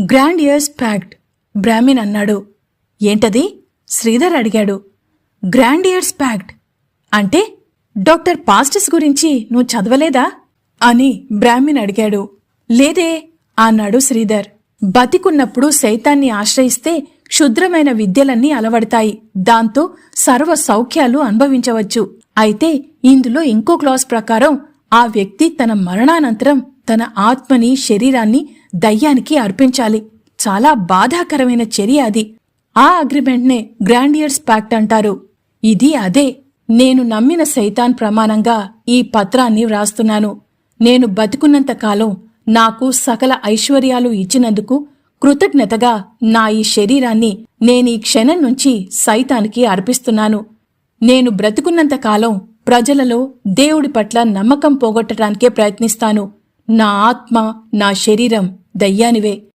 Grand years pact Brahmin అన్నాడు. ఏంటది? శ్రీధర్ అడిగాడు. గ్రాండ్ ఇయర్స్ ప్యాక్ట్ అంటే డాక్టర్ పాస్టర్స్ గురించి నువ్వు చదవలేదా? అని బ్రాహ్మిన్ అడిగాడు. లేదే అన్నాడు శ్రీధర్. బతికున్నప్పుడు సైతాన్ని ఆశ్రయిస్తే క్షుద్రమైన విద్యలన్నీ అలవడతాయి. దాంతో సర్వ సౌఖ్యాలు అనుభవించవచ్చు. అయితే ఇందులో ఇంకో క్లాస్ ప్రకారం ఆ వ్యక్తి తన మరణానంతరం తన ఆత్మని శరీరాన్ని దయ్యానికి అర్పించాలి. చాలా బాధాకరమైన చర్య అది. ఆ అగ్రిమెంట్నే గ్రాండియర్స్ ప్యాక్ట్ అంటారు. ఇది అదే. నేను నమ్మిన సైతాన్ ప్రమాణంగా ఈ పత్రాన్ని వ్రాస్తున్నాను. నేను బతికున్నంత కాలం నాకు సకల ఐశ్వర్యాలు ఇచ్చినందుకు కృతజ్ఞతగా నా ఈ శరీరాన్ని నేనీ క్షణం నుంచి సైతానికి అర్పిస్తున్నాను. నేను బ్రతుకున్నంత కాలం ప్రజలలో దేవుడి పట్ల నమ్మకం పోగొట్టడానికే ప్రయత్నిస్తాను. నా ఆత్మ నా శరీరం దయ్యానివే.